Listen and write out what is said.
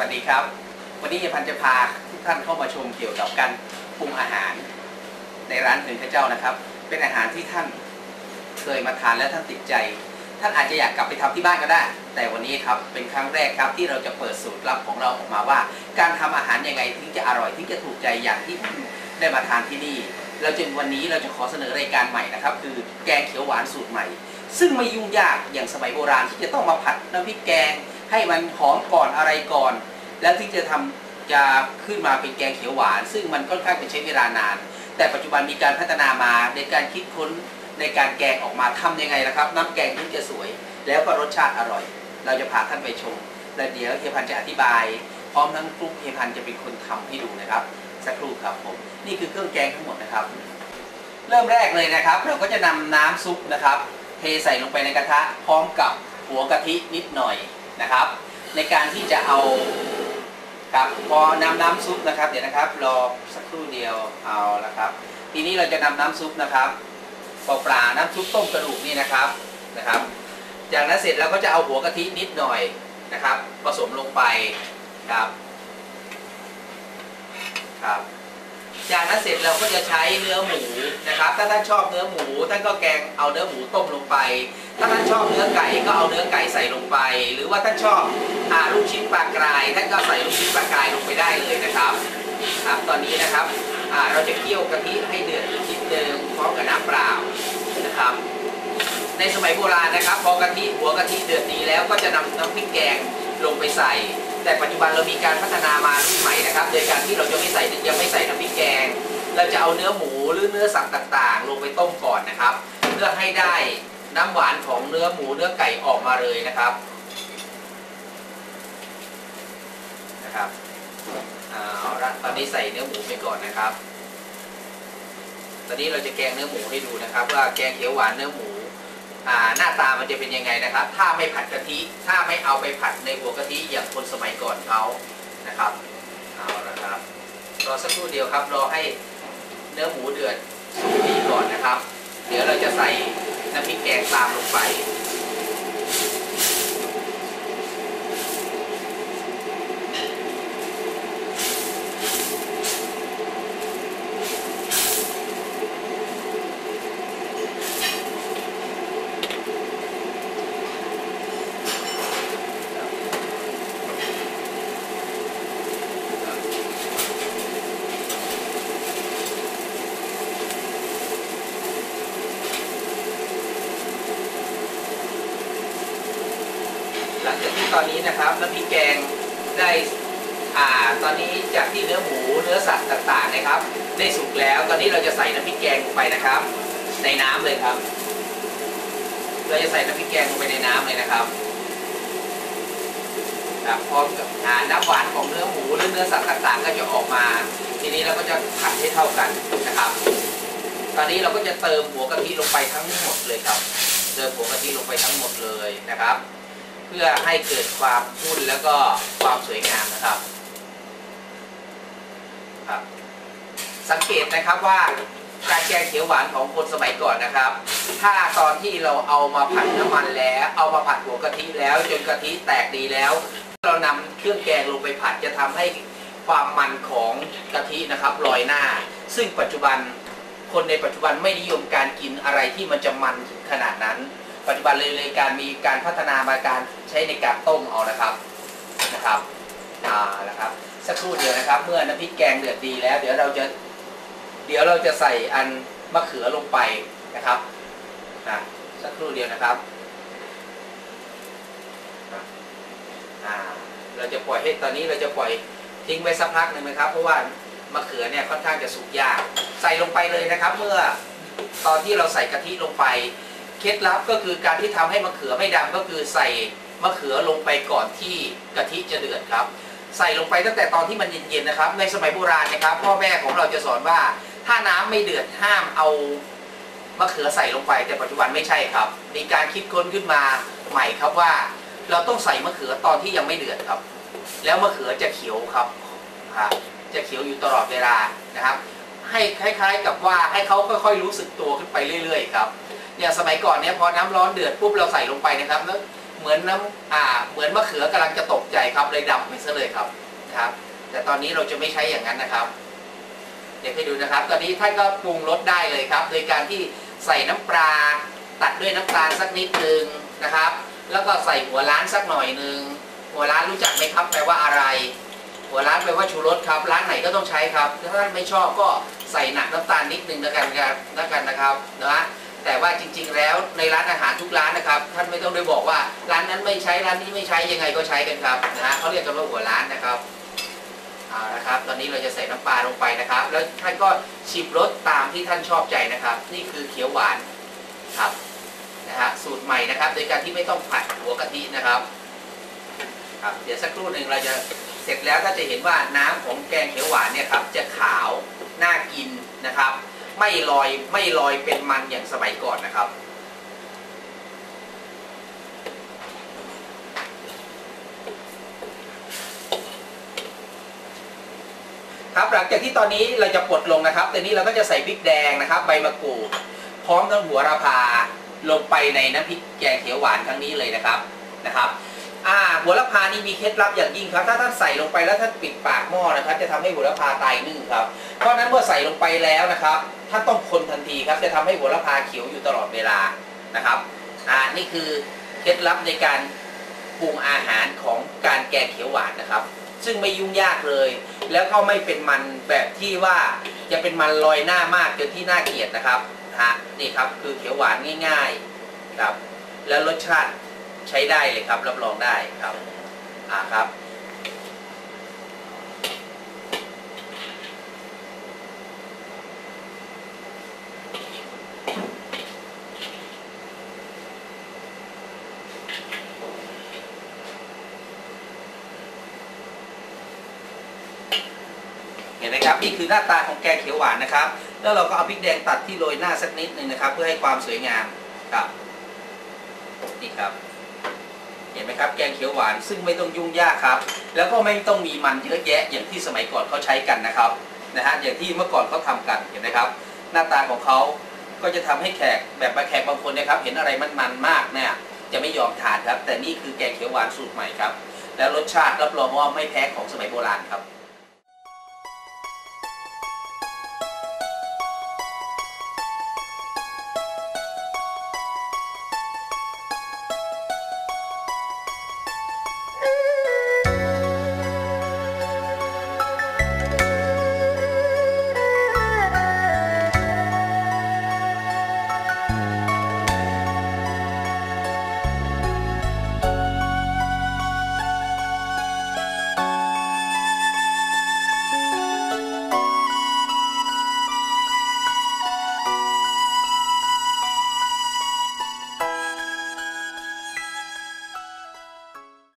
วัสดีครับ วันนี้ยพันจะพาทุกท่านเข้ามาชมเกี่ยวกับการปรุงอาหารในร้านหนึ่งพระเจ้านะครับ เป็นอาหารที่ท่านเคยมาทานและท่านติดใจ ท่านอาจจะอยากกลับไปทำที่บ้านก็ได้ แต่วันนี้ครับเป็นครั้งแรกครับที่เราจะเปิดสูตรลับของเราออกมาว่า การทำอาหารยังไงถึงจะอร่อยถึงจะถูกใจอย่างที่ได้มาทานที่นี่ เราจึงวันนี้เราจะขอเสนอรายการใหม่นะครับ คือแกงเขียวหวานสูตรใหม่ ซึ่งไม่ยุ่งยากอย่างสมัยโบราณที่จะต้องมาผัดน้ำพริกแกงให้มันหอมก่อนอะไรก่อน แล้วที่จะทำจะขึ้นมาเป็นแกงเขียวหวาน ซึ่งมันค่อนข้างจะใช้เวลานาน แต่ปัจจุบันมีการพัฒนามาในการคิดค้นในการแกงออกมาทำยังไงนะครับ น้ำแกงถึงจะสวย แล้วก็รสชาติอร่อย เราจะพาท่านไปชมและเดี๋ยวเฮียพันจะอธิบาย พร้อมทั้งฟลุกเฮียพันจะเป็นคนทำให้ดูนะครับ สักครู่ครับผมนี่คือเครื่องแกงทั้งหมดนะครับ เริ่มแรกเลยนะครับ เราก็จะนำน้ำซุปนะครับ เทใส่ลงไปในกระทะพร้อมกับหัวกะทินิดหน่อยนะครับ ในการที่จะเอา ครับพอนำน้ำซุปนะครับเดี๋ยวนะครับรอสักครู่เดียวเอาละครับ ทีนี้เราจะนำน้ำซุปนะครับเปล่าๆน้ำซุปต้มกระดูกนี่นะครับนะครับ จากนั้นเสร็จเราก็จะเอาหัวกะทินิดหน่อยนะครับ ผสมลงไปครับครับ จากนั้นเสร็จเราก็จะใช้เนื้อหมูนะครับ ถ้าท่านชอบเนื้อหมูท่านก็แกงเอาเนื้อหมูต้มลงไป ถ้าท่านชอบเนื้อไก่ก็เอาเนื้อไก่ใส่ลงไป หรือว่าท่านชอบอาลูกชิ้นปลากราย ท่านก็ใส่ลูกชิ้นปลากรายลงไปได้เลยนะครับครับตอนนี้นะครับเราจะเคี่ยวกะทิให้เดือดนิดนึงพร้อมกับน้ำเปล่านะครับ ในสมัยโบราณนะครับ พอกะทิหัวกะทิเดือดดีแล้วก็จะนำน้ำพริกแกงลงไปใส่ แต่ปัจจุบันเรามีการพัฒนามารุ่นใหม่นะครับ โดยการที่เราจะไม่ใส่ยังไม่ใส่น้ำพริกแกง เรา จะเอาเนื้อหมูหรือเนื้อสัตว์ต่างๆ ลงไปต้มก่อนนะครับ เพื่อให้ได้น้ำหวานของเนื้อหมูเนื้อไก่ออกมาเลยนะครับนะครับเอาละตอนนี้ใส่เนื้อหมูไปก่อนนะครับ ตอนนี้เราจะแกงเนื้อหมูให้ดูนะครับ ว่าแกงเขียวหวานเนื้อหมูหน้าตามันจะเป็นยังไงนะครับ ถ้าไม่ผัดกะทิ ถ้าไม่เอาไปผัดในหัวกะทิอย่างคนสมัยก่อนเขานะครับ เอาละครับ รอสักครู่เดียวครับ รอให้ เนื้อหมูเดือดสุกดีก่อนนะครับ เดี๋ยวเราจะใส่น้ำพริกแกงตามลงไป ตอนนี้นะครับน้ำพริกแกงได้อ่าตอนนี้จากที่เนื้อหมูเนื้อสัตว์ต่างๆนะครับ ได้สุกแล้ว ตอนนี้เราจะใส่น้ำพริกแกงลงไปนะครับ ในน้ำเลยครับ เราจะใส่น้ำพริกแกงลงไปในน้ำเลยนะครับครับพร้อมกับอ่าน้ำหวานของเนื้อหมูหรือเนื้อสัตว์ต่างๆ ก็จะออกมา ทีนี้เราก็จะผัดให้เท่ากันนะครับ ตอนนี้เราก็จะเติมหัวกะทิลงไปทั้งหมดเลยครับ เติมหัวกะทิลงไปทั้งหมดเลยนะครับ พื่อให้เกิดความพุ่นแล้วก็ความสวยงามนะครับครับ สังเกตนะครับว่าการแกงเขียวหวานของคนสมัยก่อนนะครับ ถ้าตอนที่เราเอามาผัดน้ำมันแล้ว เอามาผัดหัวกะทิแล้ว จนกะทิแตกดีแล้ว เรานำเครื่องแกงลงไปผัดจะทำให้ความมันของกะทินะครับลอยหน้า ซึ่งปัจจุบันคนในปัจจุบันไม่นิยมการกินอะไรที่มันจะมันขนาดนั้น ปัจจุบันเลยเลยการมีการพัฒนามาการใช้ในการต้มเอานะครับนะครับอ่านะครับสักครู่เดียวนะครับ เมื่อน้ำพริกแกงเดือดดีแล้ว เดี๋ยวเราจะเดี๋ยวเราจะใส่อันมะเขือลงไปนะครับอ่าสักครู่เดียวนะครับอ่าเราจะปล่อยให้ตอนนี้เราจะปล่อยทิ้งไว้สักพักหนึ่งนะครับ เพราะว่ามะเขือเนี่ยค่อนข้างจะสุกยาก ใส่ลงไปเลยนะครับ เมื่อตอนที่เราใส่กะทิลงไป เคล็ดลับก็คือการที่ทำให้มะเขือไม่ดำก็คือใส่มะเขือลงไปก่อนที่กะทิจะเดือดครับ ใส่ลงไปตั้งแต่ตอนที่มันเย็นๆนะครับ ในสมัยโบราณนะครับ พ่อแม่ของเราจะสอนว่า ถ้าน้ำไม่เดือดห้ามเอามะเขือใส่ลงไป แต่ปัจจุบันไม่ใช่ครับ มีการคิดค้นขึ้นมาใหม่ครับว่า เราต้องใส่มะเขือตอนที่ยังไม่เดือดครับ แล้วมะเขือจะเขียวครับครับจะเขียวอยู่ตลอดเวลานะครับ ให้คล้าย ๆ กับว่าให้เขาค่อยๆรู้สึกตัวขึ้นไปเรื่อย ๆ ครับ เนี่ยสมัยก่อนเนี่ยพอน้ำร้อนเดือดปุ๊บเราใส่ลงไปนะครับแล้วเหมือนน้ำอ่าเหมือนมะเขือกำลังจะตกใจครับเลยดำไปซะเลยครับนะครับ แต่ตอนนี้เราจะไม่ใช้อย่างนั้นนะครับ เดี๋ยวให้ดูนะครับ ตอนนี้ท่านก็ปรุงรสได้เลยครับ โดยการที่ใส่น้ำปลาตัดด้วยน้ำตาลสักนิดนึงนะครับ แล้วก็ใส่หัวล้านสักหน่อยหนึ่งหัวล้านรู้จักไหมครับแปลว่าอะไร หัวร้านแปลว่าชูรสครับร้านไหนก็ต้องใช้ครับถ้าท่านไม่ชอบก็ใส่หนักน้ำตาลนิดนึงแล้วกันครับแล้วกันนะครับนะฮะ แต่ว่าจริง ๆ แล้วในร้านอาหารทุกร้านนะครับ ท่านไม่ต้องได้บอกว่าร้านนั้นไม่ใช้ร้านนี้ไม่ใช้ยังไงก็ใช้กันครับนะฮะเขาเรียกกันว่าหัวร้านนะครับเอาละครับ ตอนนี้เราจะใส่น้ำปลาลงไปนะครับ แล้วท่านก็ชิมรสตามที่ท่านชอบใจนะครับ นี่คือเขียวหวานครับนะฮะสูตรใหม่นะครับ โดยการที่ไม่ต้องผัดหัวกะทินะครับครับเดี๋ยวสักครู่หนึ่งเราจะเสร็จแล้วถ้าจะเห็นว่าน้ำของแกงเขียวหวานเนี่ยครับจะขาวน่ากินนะครับ ไม่ลอยไม่ลอยเป็นมันอย่างสมัยก่อนนะครับ ครับหลังจากที่ตอนนี้เราจะปลดลงนะครับตอนนี้เราก็จะใส่พริกแดงนะครับ ใบมะกรูดพร้อมทั้งหัวระพาลงไปในน้ำพริกแกงเขียวหวานครั้งนี้เลยนะครับนะครับ อ่าหัวละพานี่มีเคล็ดลับอย่างยิ่งครับ ถ้าท่านใส่ลงไปแล้วท่านปิดปากหม้อนะครับ จะทำให้หัวละพาตายนึ่งครับ เพราะนั้นเมื่อใส่ลงไปแล้วนะครับท่านต้องคนทันทีครับ จะทำให้หัวละพาเขียวอยู่ตลอดเวลานะครับอ่านี่คือเคล็ดลับในการปรุงอาหารของการแกงเขียวหวานนะครับ ซึ่งไม่ยุ่งยากเลย แล้วก็ไม่เป็นมันแบบที่ว่าจะเป็นมันลอยหน้ามากจนที่น่าเกลียดนะครับฮะนี่ครับคือเขียวหวานง่าย ๆครับ แล้วรสชาติ ใช้ได้เลยครับ รับรองได้ครับอ่าครับ เห็นไหมครับนี่คือหน้าตาของแกงเขียวหวานนะครับ แล้วเราก็เอาพริกแดงตัดที่โรยหน้าสักนิดหนึ่งนะครับ เพื่อให้ความสวยงามครับนี่ครับ ห็นไหมครับแกงเขียวหวานซึ่งไม่ต้องยุ่งยากครับ แล้วก็ไม่ต้องมีมันเยอะแยะอย่างที่สมัยก่อนเขาใช้กันนะครับนะฮะอย่างที่เมื่อก่อนเขาทำกันเห็นไหมครับ หน้าตาของเขาก็จะทำให้แขกแบบแขกบางคนนะครับ เห็นอะไรมันมันมากเนี่ยจะไม่ยอมทานครับ แต่นี่คือแกงเขียวหวานสูตรใหม่ครับ แล้วรสชาติรับรองว่าไม่แพ้ของสมัยโบราณครับ Ooh.